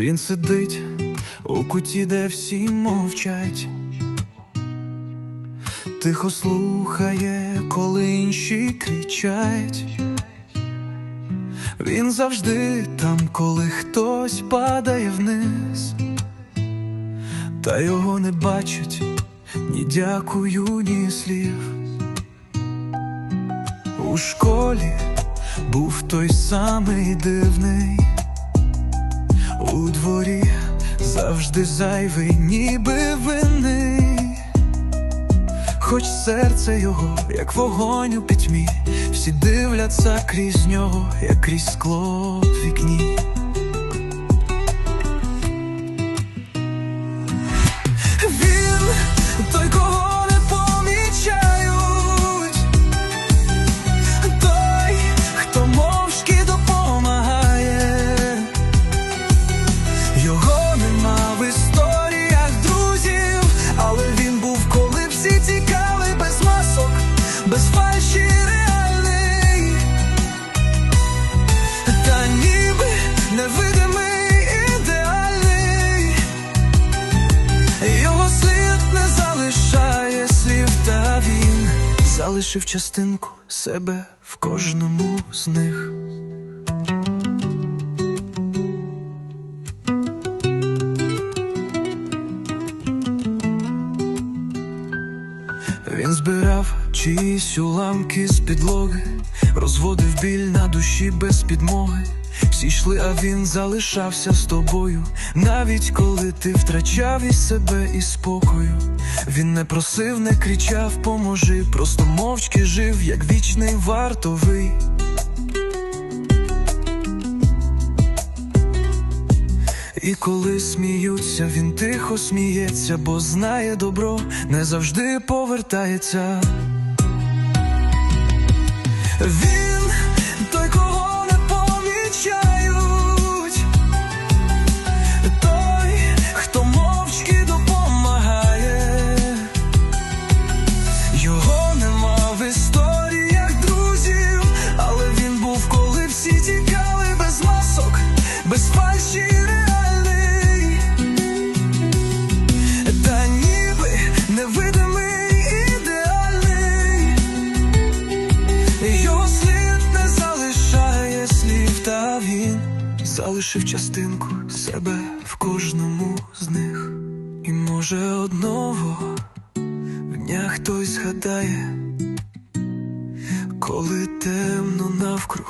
Він сидить у куті, де всі мовчать, тихо слухає, коли інші кричать. Він завжди там, коли хтось падає вниз, та його не бачать ні дякую, ні слів. У школі був той самий дивний, у дворі завжди зайвий, ніби вини, хоч серце його, як вогонь у пітьмі, всі дивляться крізь нього, як крізь скло в вікні. Залишив частинку себе в кожному з них. Він збирав чиїсь уламки з підлоги, розводив біль на душі без підмоги. Всі йшли, а він залишався з тобою, навіть коли ти втрачав і себе, і спокою. Він не просив, не кричав, поможи, просто мовчки жив, як вічний вартовий. І коли сміються, він тихо сміється, бо знає добро, не завжди повертається. Він без фальші реальний, та ніби невидимий ідеальний. Його слід не залишає слів, та він залишив частинку себе в кожному з них. І може одного дня хтось згадає, коли темно навкруг.